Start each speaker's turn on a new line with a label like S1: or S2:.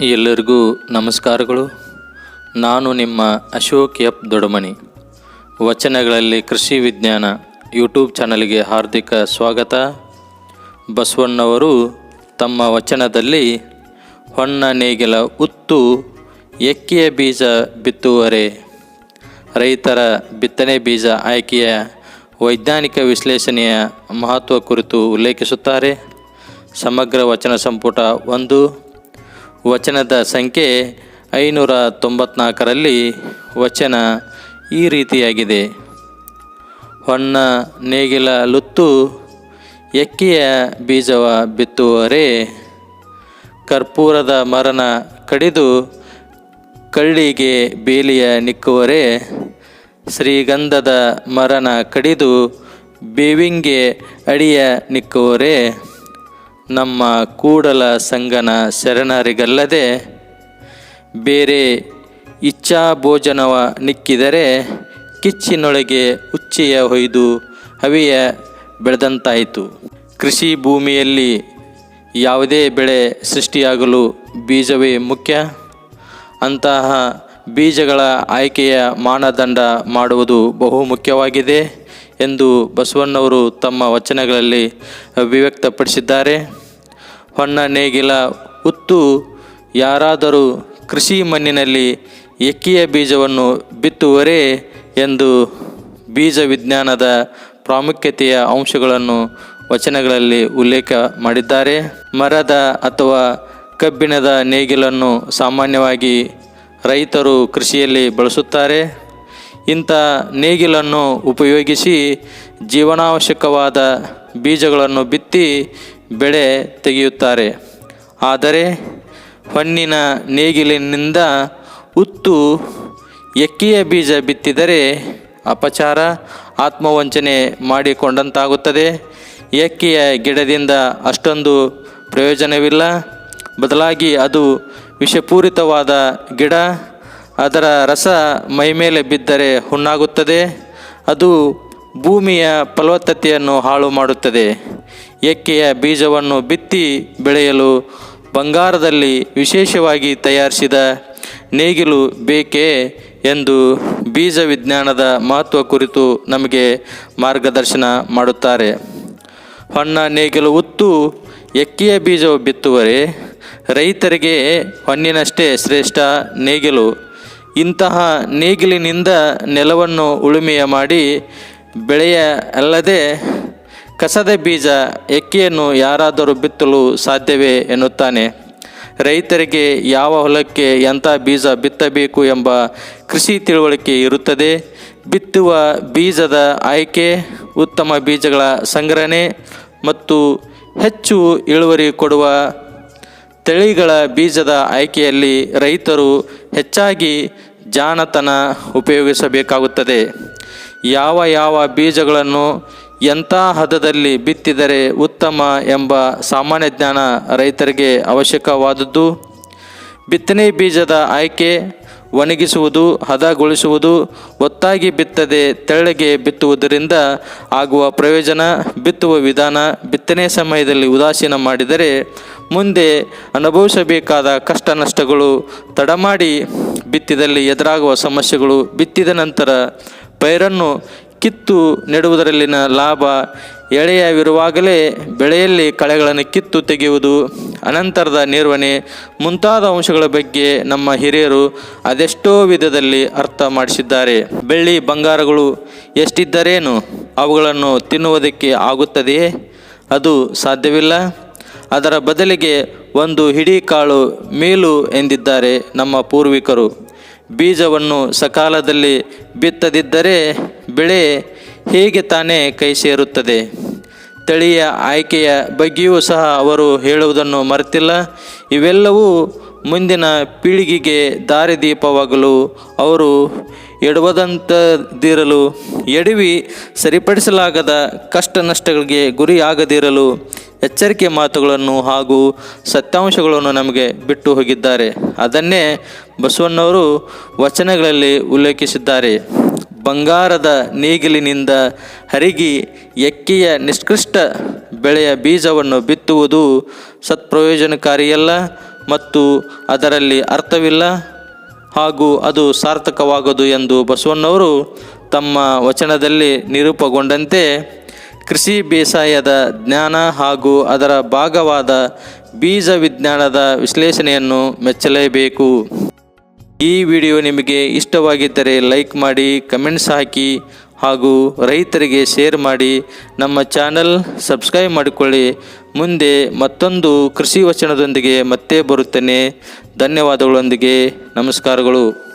S1: ಎಲ್ಲರಿಗೂ ನಮಸ್ಕಾರಗಳು. ನಾನು ನಿಮ್ಮ ಅಶೋಕ್ ಎಫ್ ದೊಡಮನಿ. ವಚನಗಳಲ್ಲಿ ಕೃಷಿ ವಿಜ್ಞಾನ ಯೂಟ್ಯೂಬ್ ಚಾನಲ್ಗೆ ಹಾರ್ದಿಕ ಸ್ವಾಗತ. ಬಸವಣ್ಣವರು ತಮ್ಮ ವಚನದಲ್ಲಿ, ಹೊನ್ನ ನೇಗಿಲ ಉತ್ತು ಎಕ್ಕಿಯ ಬೀಜ ಬಿತ್ತುವರೆ. ರೈತರ ಬಿತ್ತನೆ ಬೀಜ ಆಯ್ಕೆಯ ವೈಜ್ಞಾನಿಕ ವಿಶ್ಲೇಷಣೆಯ ಮಹತ್ವ ಕುರಿತು ಉಲ್ಲೇಖಿಸುತ್ತಾರೆ. ಸಮಗ್ರ ವಚನ ಸಂಪುಟ ಒಂದು. ವಚನದ ಸಂಖ್ಯೆ ಐನೂರ ತೊಂಬತ್ನಾಲ್ಕರಲ್ಲಿ ವಚನ ಈ ರೀತಿಯಾಗಿದೆ. ಹೊನ್ನ ನೇಗಿಲ ಲುತ್ತು, ಎಕ್ಕಿಯ ಬೀಜವ ಬಿತ್ತುವರೆ, ಕರ್ಪೂರದ ಮರನ ಕಡಿದು ಕಳ್ಳಿಗೆ ಬೇಲಿಯ ನಿಕ್ಕುವರೆ, ಶ್ರೀಗಂಧದ ಮರನ ಕಡಿದು ಬೇವಿಂಗೆ ಅಡಿಯ ನಿಕ್ಕುವರೆ. ನಮ್ಮ ಕೂಡಲ ಸಂಗನ ಶರಣರಿಗಲ್ಲದೆ ಬೇರೆ ಇಚ್ಛಾ ಭೋಜನವ ನಿಕ್ಕಿದರೆ ಕಿಚ್ಚಿನೊಳಗೆ ಉಚ್ಚೆಯ ಹೊಯ್ದು ಹವಿಯ ಬೆಳೆದಂತಾಯಿತು. ಕೃಷಿ ಭೂಮಿಯಲ್ಲಿ ಯಾವುದೇ ಬೆಳೆ ಸೃಷ್ಟಿಯಾಗಲು ಬೀಜವೇ ಮುಖ್ಯ. ಅಂತಹ ಬೀಜಗಳ ಆಯ್ಕೆಯ ಮಾನದಂಡ ಮಾಡುವುದು ಬಹು ಮುಖ್ಯವಾಗಿದೆ ಎಂದು ಬಸವಣ್ಣವರು ತಮ್ಮ ವಚನಗಳಲ್ಲಿ ಅಭಿವ್ಯಕ್ತಪಡಿಸಿದ್ದಾರೆ. ಹೊನ್ನ ನೇಗಿಲ ಉತ್ತು ಯಾರಾದರೂ ಕೃಷಿ ಮಣ್ಣಿನಲ್ಲಿ ಎಕ್ಕಿಯ ಬೀಜವನ್ನು ಬಿತ್ತುವರೆ ಎಂದು ಬೀಜ ವಿಜ್ಞಾನದ ಪ್ರಾಮುಖ್ಯತೆಯ ಅಂಶಗಳನ್ನು ವಚನಗಳಲ್ಲಿ ಉಲ್ಲೇಖ ಮಾಡಿದ್ದಾರೆ. ಮರದ ಅಥವಾ ಕಬ್ಬಿಣದ ನೇಗಿಲನ್ನು ಸಾಮಾನ್ಯವಾಗಿ ರೈತರು ಕೃಷಿಯಲ್ಲಿ ಬಳಸುತ್ತಾರೆ. ಇಂಥ ನೇಗಿಲನ್ನು ಉಪಯೋಗಿಸಿ ಜೀವನಾವಶ್ಯಕವಾದ ಬೀಜಗಳನ್ನು ಬಿತ್ತಿ ಬೆಳೆ ತೆಗೆಯುತ್ತಾರೆ. ಆದರೆ ಹಣ್ಣಿನ ನೇಗಿಲಿನಿಂದ ಉತ್ತು ಎಕ್ಕಿಯ ಬೀಜ ಬಿತ್ತಿದರೆ ಅಪಚಾರ, ಆತ್ಮವಂಚನೆ ಮಾಡಿಕೊಂಡಂತಾಗುತ್ತದೆ. ಎಕ್ಕಿಯ ಗಿಡದಿಂದ ಅಷ್ಟೊಂದು ಪ್ರಯೋಜನವಿಲ್ಲ. ಬದಲಾಗಿ ಅದು ವಿಷಪೂರಿತವಾದ ಗಿಡ, ಅದರ ರಸ ಮೈಮೇಲೆ ಬಿದ್ದರೆ ಹುಣ್ಣಾಗುತ್ತದೆ. ಅದು ಭೂಮಿಯ ಫಲವತ್ತತೆಯನ್ನು ಹಾಳು ಮಾಡುತ್ತದೆ. ಎಕ್ಕೆಯ ಬೀಜವನ್ನು ಬಿತ್ತಿ ಬೆಳೆಯಲು ಬಂಗಾರದಲ್ಲಿ ವಿಶೇಷವಾಗಿ ತಯಾರಿಸಿದ ನೇಗಿಲು ಬೇಕೇ ಎಂದು ಬೀಜ ವಿಜ್ಞಾನದ ಮಹತ್ವ ಕುರಿತು ನಮಗೆ ಮಾರ್ಗದರ್ಶನ ಮಾಡುತ್ತಾರೆ. ಹೊನ್ನ ನೇಗಿಲು ಉತ್ತು ಎಕ್ಕೆಯ ಬೀಜ ಬಿತ್ತುವರೆ? ರೈತರಿಗೆ ಹೊನ್ನಿನಷ್ಟೇ ಶ್ರೇಷ್ಠ ನೇಗಿಲು. ಇಂತಹ ನೇಗಿಲಿನಿಂದ ನೆಲವನ್ನು ಉಳುಮೆಯ ಮಾಡಿ ಬೆಳೆಯ ಅಲ್ಲದೆ ಕಸದ ಬೀಜ, ಎಕ್ಕೆಯನ್ನು ಯಾರಾದರೂ ಬಿತ್ತಲು ಸಾಧ್ಯವೇ ಎನ್ನುತ್ತಾನೆ. ರೈತರಿಗೆ ಯಾವ ಹೊಲಕ್ಕೆ ಎಂಥ ಬೀಜ ಬಿತ್ತಬೇಕು ಎಂಬ ಕೃಷಿ ತಿಳುವಳಿಕೆ ಇರುತ್ತದೆ. ಬಿತ್ತುವ ಬೀಜದ ಆಯ್ಕೆ, ಉತ್ತಮ ಬೀಜಗಳ ಸಂಗ್ರಹಣೆ ಮತ್ತು ಹೆಚ್ಚು ಇಳುವರಿ ಕೊಡುವ ತಳಿಗಳ ಬೀಜದ ಆಯ್ಕೆಯಲ್ಲಿ ರೈತರು ಹೆಚ್ಚಾಗಿ ಜಾಣತನ ಉಪಯೋಗಿಸಬೇಕಾಗುತ್ತದೆ. ಯಾವ ಯಾವ ಬೀಜಗಳನ್ನು ಎಂಥ ಹದದಲ್ಲಿ ಬಿತ್ತಿದರೆ ಉತ್ತಮ ಎಂಬ ಸಾಮಾನ್ಯ ಜ್ಞಾನ ರೈತರಿಗೆ ಅವಶ್ಯಕವಾದದ್ದು? ಬಿತ್ತನೆ ಬೀಜದ ಆಯ್ಕೆ, ಒಣಗಿಸುವುದು, ಹದಗೊಳಿಸುವುದು, ಒತ್ತಾಗಿ ಬಿತ್ತದೆ ತೆಳ್ಳಗೆ ಬಿತ್ತುವುದರಿಂದ ಆಗುವ ಪ್ರಯೋಜನ, ಬಿತ್ತುವ ವಿಧಾನ, ಬಿತ್ತನೆ ಸಮಯದಲ್ಲಿ ಉದಾಸೀನ ಮಾಡಿದರೆ ಮುಂದೆ ಅನುಭವಿಸಬೇಕಾದ ಕಷ್ಟ ನಷ್ಟಗಳು ತಡಮಾಡಿ ಬಿತ್ತಿದಲ್ಲಿ ಎದುರಾಗುವ ಸಮಸ್ಯೆಗಳು ಬಿತ್ತಿದ ನಂತರ ಪೈರನ್ನು ಕಿತ್ತು ನೆಡುವುದರಲ್ಲಿನ ಲಾಭ ಎಳೆಯವಿರುವಾಗಲೇ ಬೆಳೆಯಲ್ಲಿ ಕಳೆಗಳನ್ನು ಕಿತ್ತು ತೆಗೆಯುವುದು ಅನಂತರದ ನಿರ್ವಹಣೆ ಮುಂತಾದ ಅಂಶಗಳ ಬಗ್ಗೆ ನಮ್ಮ ಹಿರಿಯರು ಅದೆಷ್ಟೋ ವಿಧದಲ್ಲಿ ಅರ್ಥ ಮಾಡಿಸಿದ್ದಾರೆ. ಬೆಳ್ಳಿ ಬಂಗಾರಗಳು ಎಷ್ಟಿದ್ದರೇನು? ಅವುಗಳನ್ನು ತಿನ್ನುವುದಕ್ಕೆ ಆಗುತ್ತದೆಯೇ? ಅದು ಸಾಧ್ಯವಿಲ್ಲ. ಅದರ ಬದಲಿಗೆ ಒಂದು ಹಿಡಿ ಕಾಳು ಮೇಲು ಎಂದಿದ್ದಾರೆ ನಮ್ಮ ಪೂರ್ವಿಕರು. ಬೀಜವನ್ನು ಸಕಾಲದಲ್ಲಿ ಬಿತ್ತದಿದ್ದರೆ ಬೆಳೆ ಹೇಗೆ ತಾನೇ ಕೈ ಸೇರುತ್ತದೆ? ತಳಿಯ ಆಯ್ಕೆಯ ಬಗ್ಗೆಯೂ ಸಹ ಅವರು ಹೇಳುವುದನ್ನು ಮರೆತಿಲ್ಲ. ಇವೆಲ್ಲವೂ ಮುಂದಿನ ಪೀಳಿಗೆಗೆ ದಾರಿದೀಪವಾಗಲು ಅವರು ಎಡವದಂತದಿರಲು, ಎಡವಿ ಸರಿಪಡಿಸಲಾಗದ ಕಷ್ಟ ನಷ್ಟಗಳಿಗೆ ಗುರಿಯಾಗದಿರಲು ಎಚ್ಚರಿಕೆ ಮಾತುಗಳನ್ನು ಹಾಗೂ ಸತ್ಯಾಂಶಗಳನ್ನು ನಮಗೆ ಬಿಟ್ಟು ಹೋಗಿದ್ದಾರೆ. ಅದನ್ನೇ ಬಸವಣ್ಣವರು ವಚನಗಳಲ್ಲಿ ಉಲ್ಲೇಖಿಸಿದ್ದಾರೆ. ಬಂಗಾರದ ನೇಗಿಲಿನಿಂದ ಹರಿಗಿ ಎಕ್ಕೆಯ ನಿಷ್ಕೃಷ್ಟ ಬೆಳೆಯ ಬೀಜವನ್ನು ಬಿತ್ತುವುದು ಸತ್ಪ್ರಯೋಜನಕಾರಿಯಲ್ಲ ಮತ್ತು ಅದರಲ್ಲಿ ಅರ್ಥವಿಲ್ಲ ಹಾಗೂ ಅದು ಸಾರ್ಥಕವಾಗದು ಎಂದು ಬಸವಣ್ಣವರು ತಮ್ಮ ವಚನದಲ್ಲಿ ನಿರೂಪಗೊಂಡಂತೆ ಕೃಷಿ ಬೇಸಾಯದ ಜ್ಞಾನ ಹಾಗೂ ಅದರ ಭಾಗವಾದ ಬೀಜ ವಿಜ್ಞಾನದ ವಿಶ್ಲೇಷಣೆಯನ್ನು ಮೆಚ್ಚಲೇಬೇಕು. ಈ ವಿಡಿಯೋ ನಿಮಗೆ ಇಷ್ಟವಾಗಿದ್ದರೆ ಲೈಕ್ ಮಾಡಿ, ಕಮೆಂಟ್ಸ್ ಹಾಕಿ ಹಾಗೂ ರೈತರಿಗೆ ಶೇರ್ ಮಾಡಿ. ನಮ್ಮ ಚಾನಲ್ ಸಬ್ಸ್ಕ್ರೈಬ್ ಮಾಡಿಕೊಳ್ಳಿ. ಮುಂದೆ ಮತ್ತೊಂದು ಕೃಷಿ ವಚನದೊಂದಿಗೆ ಮತ್ತೆ ಬರುತ್ತೇನೆ. ಧನ್ಯವಾದಗಳೊಂದಿಗೆ ನಮಸ್ಕಾರಗಳು.